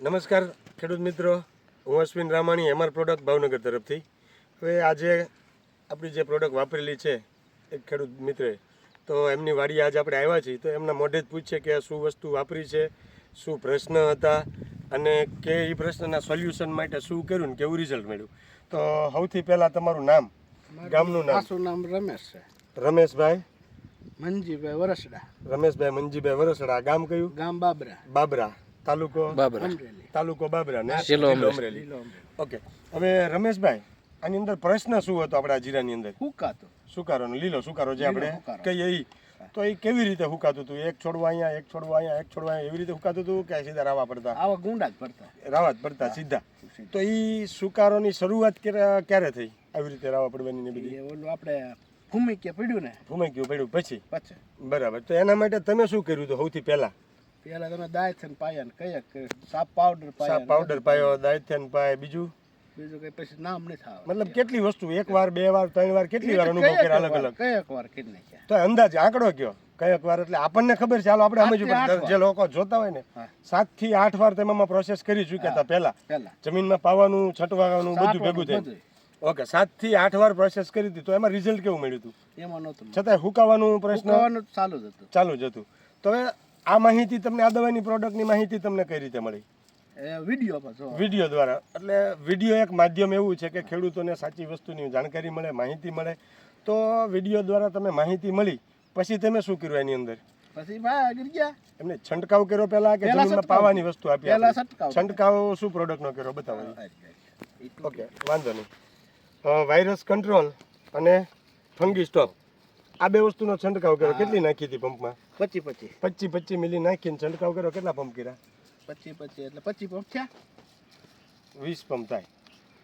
નમસ્કાર ખેડૂત મિત્રો. હું અશ્વિન રામાણી એમઆર પ્રોડક્ટ ભાવનગર તરફથી. હવે આજે આપણી જે પ્રોડક્ટ વાપરેલી છે એક ખેડૂત મિત્રે તો એમની વાડી આજે આપણે આવ્યા છીએ. તો એમના મોઢે જ પૂછીએ કે આ શું વસ્તુ વાપરી છે શું પ્રશ્ન હતા અને કે એ પ્રશ્નના સોલ્યુશન માટે શું કર્યું ને કેવું રિઝલ્ટ મળ્યું. તો સૌથી પહેલાં તમારું નામ ગામનું નામ. શું નામ રમેશ છે. રમેશભાઈ? મનજીભાઈ વરસડા. રમેશભાઈ મંજીભાઈ વરસડા. ગામ કયું? ગામ બાબરા. બાબરા. તાલુકો બાબરા. તાલુકો બાબરા ને? જિલ્લો અમરેલી. ઓકે. હવે રમેશભાઈ આની અંદર પ્રશ્ન શું હતો આપણા જીરાની અંદર? હુકાતો. સુકારો લીલો સુકારો જે આપણે કહીએ ઈ. તો એ કેવી રીતે હુકાતું હતું? એક છોડવા અહીંયા એક છોડવા અહીંયા એક છોડવા અહીંયા એવી રીતે હુકાતું હતું કે સીધા રાવા પડતા? આવા ગુંડા જ પડતા. રાવા જ પડતા સીધા. તો એ સુકારોની શરૂઆત ક્યારે ક્યારે થઈ? આવી રીતે રાવા પડવાની ને બધી? ઓલું આપણે ભૂમિ પડ્યું ને? ભૂમાઈ પડ્યું પછી? પછી. બરાબર. તો એના માટે તમે શું કર્યું હતું સૌથી પહેલા? પેલા તમે દાયથન પાયા ને કયા સાપ પાવડર સાપ પાયા પાવડર પાયો દાયથન પાય બીજું? બીજું કઈ પછી નામ નથી આવે મતલબ કેટલી વસ્તુ એક વાર બે વાર ત્રણ વાર કેટલી વાર અનુભવ કર્યા અલગ અલગ કયક વાર નાખ્યા તો અંદાજે આંકડો કયો? કયક વાર એટલે આપણને ખબર છે હાલો આપણે સમજવું જે લોકો જોતા હોય ને સાતથી આઠ વાર તેમાં પ્રોસેસ કરી ચૂક્યા હતા પહેલા. જમીનમાં પાવાનું છટવાનું બધું ભેગું થયું ઓકે સાતથી આઠ વાર પ્રોસેસ કરી હતી તો એમાં રિઝલ્ટ કેવું મળ્યું હતું? એમાં નહોતું છતાં હુકાવાનું પ્રશ્ન ચાલુ જ હતું. ચાલુ જ હતું. તો હવે આ માહિતી તમને આ દવાની પ્રોડક્ટની માહિતી તમને કઈ રીતે મળી? વીડિયો વીડિયો દ્વારા. એટલે વીડિયો એક માધ્યમ એવું છે કે ખેડૂતોને સાચી વસ્તુની જાણકારી મળે માહિતી મળે. તો વીડિયો દ્વારા તમે માહિતી મળી પછી તમે શું કર્યું એની અંદર? પછી ભાઈ આગળ ગયા. એમને છંટકાવ કર્યો પહેલા કે જમીનમાં પાવાની વસ્તુ આપી પહેલા છંટકાવ. છંટકાવ શું પ્રોડક્ટનો કર્યો? બતાવો. ઓકે વાંધો નહીં. વાયરસ કંટ્રોલ અને ફંગી સ્ટોપ આ બે વસ્તુનો છંટકાવ કર્યો. કેટલી નાખી હતી પંપમાં? પચી પચી. પચી પચી મિલી નાખીને છંટકાવ કર્યો. કેટલા પંપ કર્યા? પચી પચી એટલે પચી પંપ થયા. વીસ પંપ થાય.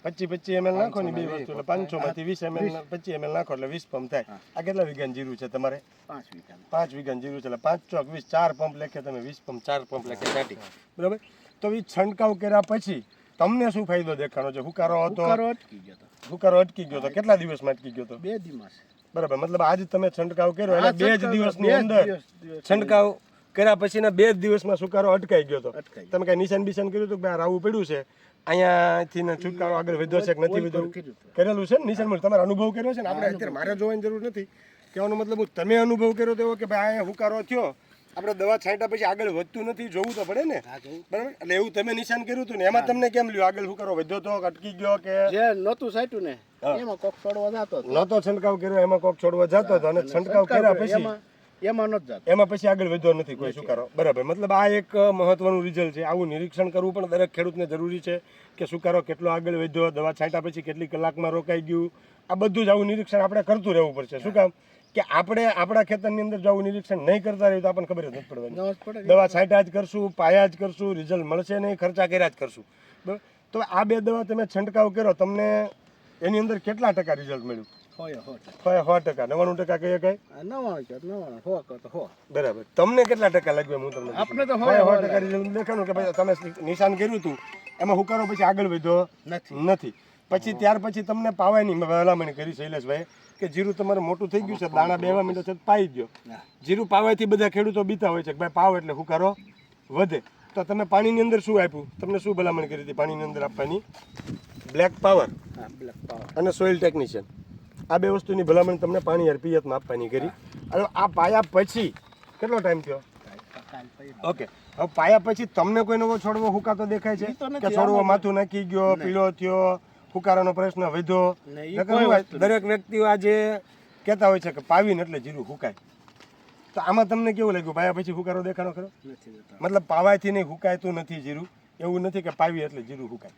પચી પચી એમએલ નાખો ને બે વસ્તુ. એટલે પાંચસો માંથી વીસ એમએલ પચી એમએલ નાખો એટલે વીસ પંપ થાય. આ કેટલા વીઘાનું જીરું છે તમારે? પાંચ વીઘા પાંચ વીઘાનું જીરું છે. એટલે પાંચ ચોક વીસ ચાર પંપ લેખે તમે વીસ પંપ ચાર પંપ લેખે છાંટી બરાબર? તો એ છંટકાવ કર્યા પછી તમને શું ફાયદો દેખાણો છે? હુકારો હતો? હુકારો અટકી ગયો તો. હુકારો અટકી ગયો હતો કેટલા દિવસમાં અટકી ગયો તો? બે દિવસ. બરાબર મતલબ આજ તમે છંટકાવ કર્યો એટલે બે જ દિવસની અંદર છંટકાવ કર્યા પછીના બે જ દિવસમાં સુકારો અટકાઈ ગયો હતો તમે કઈ નિશાન બિશાન કર્યું હતું કે રાવું પડ્યું છે? અહીંયાથી ને છુટકારો આગળ વધ્યો છે કે નથી વધ્યો? કરેલું છે ને નિશાન તમારો અનુભવ કર્યો છે ને? આપણે અત્યારે મારે જોવાની જરૂર નથી. કહેવાનો મતલબ તમે અનુભવ કર્યો તો એવો કે ભાઈ અહીંયા હુકારો થયો આપણે દવા છાંટ્યા પછી આગળ વધતું નથી જોવું તો પડે ને. બરાબર? એટલે એવું તમે નિશાન કર્યું હતું ને એમાં તમને કેમ લ્યો? આગળ હુકારો વધ્યો તો અટકી ગયો કે? જે નહોતું સાટ્યું ને એમાં કોક છોડવા જતો હતો. નહોતો છંટકાવ કર્યો એમાં કોક છોડવા જતો હતો અને છંટકાવ કર્યા પછી? એમાં નથી જતો. એમાં પછી આગળ વધવા નથી કોઈ સુકારો. બરાબર. મતલબ આ એક મહત્વનું રિઝલ્ટ છે. આવું નિરીક્ષણ કરવું પણ દરેક ખેડૂતને જરૂરી છે કે સુકારો કેટલો આગળ વધ્યો દવા છાંટ્યા પછી કેટલી કલાકમાં રોકાઈ ગયું. આ બધું જ આવું નિરીક્ષણ આપણે કરતું રહેવું પડશે. શું કામ? કે આપણે આપણા ખેતરની અંદર જો આવું નિરીક્ષણ નહીં કરતા રહ્યું તો આપણને ખબર જ નથી પડવાની. પડે દવા છાંટ્યા જ કરશું પાયા જ કરશું રિઝલ્ટ મળશે નહીં ખર્ચા કર્યા જ કરશું. બરાબર તો આ બે દવા તમે છંટકાવ કર્યો તમને એની અંદર કેટલા ટકા રિઝલ્ટ મળ્યું? સો ટકા. નવ્વાણું ટકા કહીએ કઈ? બરાબર. તમને કેટલા ટકા લાગ્યું હું તમને આપણે તો સો હોય સો હોય. ટકા રિઝલ્ટ દેખાણું કે ભાઈ તમે નિશાન કર્યું હતું એમાં હુકારો પછી આગળ વધ્યો નથી. પછી ત્યાર પછી તમને પાવાની ભલામણ કરી શૈલેષભાઈ કે જીરું તમારે મોટું થઈ ગયું છે દાણા બેવા મીંડો છે પાઈ ગયો. જીરું પાવાથી બધા ખેડૂતો બીતા હોય છે કે ભાઈ પાવ એટલે હુકારો વધે. તો તમે પાણીની અંદર શું આપ્યું? તમને શું ભલામણ કરી હતી પાણીની અંદર આપવાની? બ્લેક પાવર બ્લેક પાવર અને સોઇલ ટેકનિશિયન આ બે વસ્તુની ભલામણ તમને પાણી અર્પિયતમાં પિયતમાં આપવાની કરી. અને આ પાયા પછી કેટલો ટાઈમ થયો? ઓકે હવે પાયા પછી તમને કોઈ નવો છોડવો હુકાતો દેખાય છે. કે છોડવો માથું નાખી ગયો પીળો થયો હુકારાનો પ્રશ્ન વધ્યો? દરેક વ્યક્તિઓ આજે કહેતા હોય છે કે પાવીને એટલે જીરું હુકાય. તો આમાં તમને કેવું લાગ્યું? પાયા પછી હુકારો દેખાણો ખરો? મતલબ પાવાથી નહીં હુકાયતું નથી જીરું. એવું નથી કે પાવી એટલે જીરું હુકાય.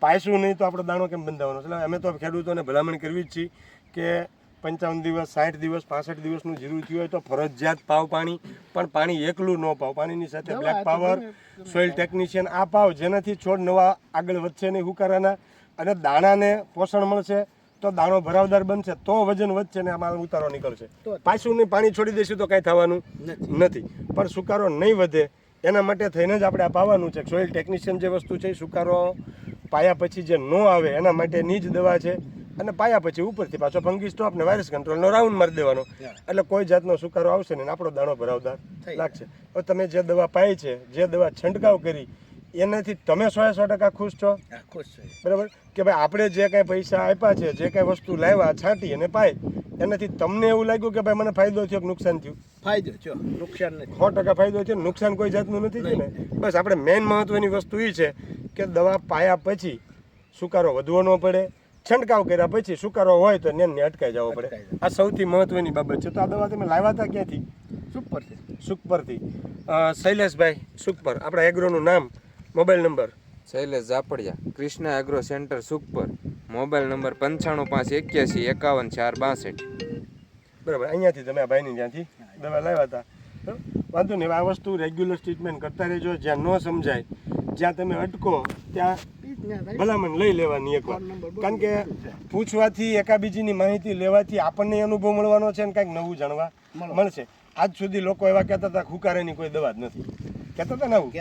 પાયશું નહીં તો આપણો દાણો કેમ બંધાવવાનો? એટલે અમે તો ખેડૂતોને ભલામણ કરવી જ છીએ કે પંચાવન દિવસ સાઠ દિવસ પાસઠ દિવસનું જીરું થયું હોય તો ફરજિયાત પાવ પાણી પણ પાણી એકલું ન પાવ. પાણીની સાથે બ્લેક પાવર સોઇલ ટેકનિશિયન આ પાવ જેનાથી છોડ નવા આગળ વધશે નહીં હુકારાના અને દાણાને પોષણ મળશે તો દાણો ભરાવદાર બનશે તો વજન વધશે ને આમાં ઉતારો નીકળશે. તો- પાછું નહીં પાણી છોડી દઈશું તો કાંઈ થવાનું નથી. નથી. પણ સુકારો નહીં વધે એના માટે થઈને જ આપણે આ પાવાનું છે. સોઇલ ટેકનિશિયન જે વસ્તુ છે એ સુકારો પાયા પછી જે ન આવે એના માટેની જ દવા છે અને પાયા પછી ઉપરથી પાછો ફંગી સ્ટોપ ને વાયરસ કંટ્રોલનો રાઉન્ડ મારી દેવાનો. એટલે કોઈ જાતનો સુકારો આવશે ને આપણો દાણો ભરાવદાર લાગશે. હવે તમે જે દવા પાઈ છે જે દવા છંટકાવ કરી એનાથી તમે સો સો ટકા ખુશ છો? ખુશ છો. બરાબર? કે ભાઈ આપણે જે કાંઈ પૈસા આપ્યા છે જે કાંઈ વસ્તુ લાવ્યા છાંટી અને પાય એનાથી તમને એવું લાગ્યું કે ભાઈ મને ફાયદો થયો કે નુકસાન થયું? ફાયદો છો નુકસાન નથી. સો ટકા ફાયદો છે નુકસાન કોઈ જાતનું નથી થયું ને? બસ આપણે મેઇન મહત્વની વસ્તુ એ છે કે દવા પાયા પછી સુકારો વધવો ન પડે છંટકાવ કર્યા પછી સુકારો હોય તો નેન અટકાઈ જવો પડે. આ સૌથી મહત્વની બાબત છે. તો આ દવા તમે લાવ્યા હતા ક્યાંથી? સુખપરથી. સુખપરથી શૈલેષભાઈ સુખપર. આપણા એગ્રોનું નામ mobile number. Shailesh Zapadiya Krishna agro centre Sukhpar. Mobile number પંચાણું પાંચ એક્યાસી એકાવન ચાર બાસઠ. બરાબર. અહીંયાથી તમે આ ભાઈની ત્યાંથી દવા લાવ્યા હતા વાંધો નહીં. આ વસ્તુ રેગ્યુલર ટ્રીટમેન્ટ કરતા રહેજો. જ્યાં ન સમજાય જ્યાં તમે અટકો ત્યાં. ભલામણ લઈ લેવાની એકવાર. કારણ કે પૂછવાથી એકાબીજીની માહિતી લેવાથી આપણને અનુભવ મળવાનો છે અને કંઈક નવું જાણવા મળશે. આજ સુધી લોકો એવા કહેતા હતા ખુકારેની કોઈ દવા જ નથી. કહેતા હતા ને આવું?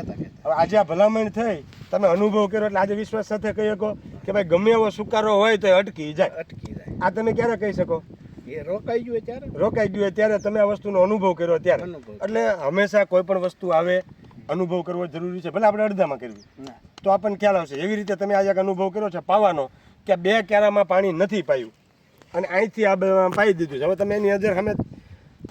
હવે આજે આ ભલામણ થઈ તમે અનુભવ કર્યો એટલે આજે વિશ્વાસ સાથે કહી શકો કે ભાઈ ગમે એવો સુકારો હોય તો અટકી જાય. અટકી જાય. આ તમે ક્યારે કહી શકો? એ રોકાઈ ગયું ત્યારે? રોકાઈ ગયું ત્યારે તમે આ વસ્તુનો અનુભવ કર્યો ત્યારે. એટલે હંમેશા કોઈ પણ વસ્તુ આવે અનુભવ કરવો જરૂરી છે. ભલે આપણે અડધામાં કરવી. તો આપણને ખ્યાલ આવશે. એવી રીતે તમે આજે અનુભવ કર્યો છે પાવાનો કે બે ક્યારામાં પાણી નથી પાયું. અને અહીંથી આ પાઈ દીધું છે. હવે તમે એની નજર સામે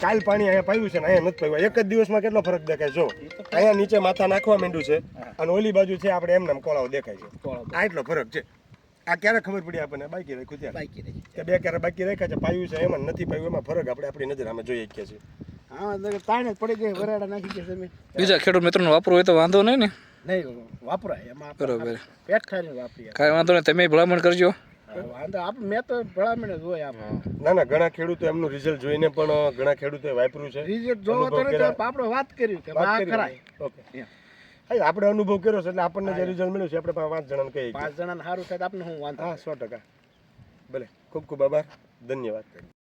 કાલ પાણી અહીંયા પાયું છે ને અહીંયા નથી પાયું. એક જ દિવસમાં કેટલો ફરક દેખાય? જો અહીંયા નીચે માથા નાખવા માંડ્યું છે અને ઓલી બાજુ છે આપણે એમને કોળાઓ દેખાય છે. આ એટલો ફરક છે. આ ક્યારે ખબર પડી આપણને? બાકી રાખ્યું ત્યાં. બાકી બે ક્યારે બાકી રાખ્યા છે પાયું છે એમાં નથી પાયું. એમાં ફરક આપણે આપણી નજર સામે જોઈએ છીએ હા એટલે તાણે જ પડી ગઈ વરાડા નાખી ગયા તમે. બીજા ખેડૂત મિત્રોને વાપરવું હોય તો વાંધો નહીં ને? નહીં વાપરાય એમાં આપણે બરોબર. પેટ ખાઈને વાપરીએ. કાંઈ વાંધો નહીં તમે ભલામણ કરજો. વાંધો આપણે મેં તો ભલામણ જ હોય આમ. ના ના ઘણા ખેડૂતો એમનું રિઝલ્ટ જોઈને પણ ઘણા ખેડૂતોએ વાપર્યું છે. રિઝલ્ટ જોવો અનુભવ આપણે વાત કરી કે આ ખરાય. ઓકે. એમ. આપણે અનુભવ કર્યો છે એટલે આપણને જે રિઝલ્ટ મળ્યું છે આપણે પાંચ પાંચ જણાને કહીએ. પાંચ જણાને સારું થાય તો આપણે હું વાંધો હા સો ટકા. ભલે ખૂબ ખૂબ આભાર. ધન્યવાદ.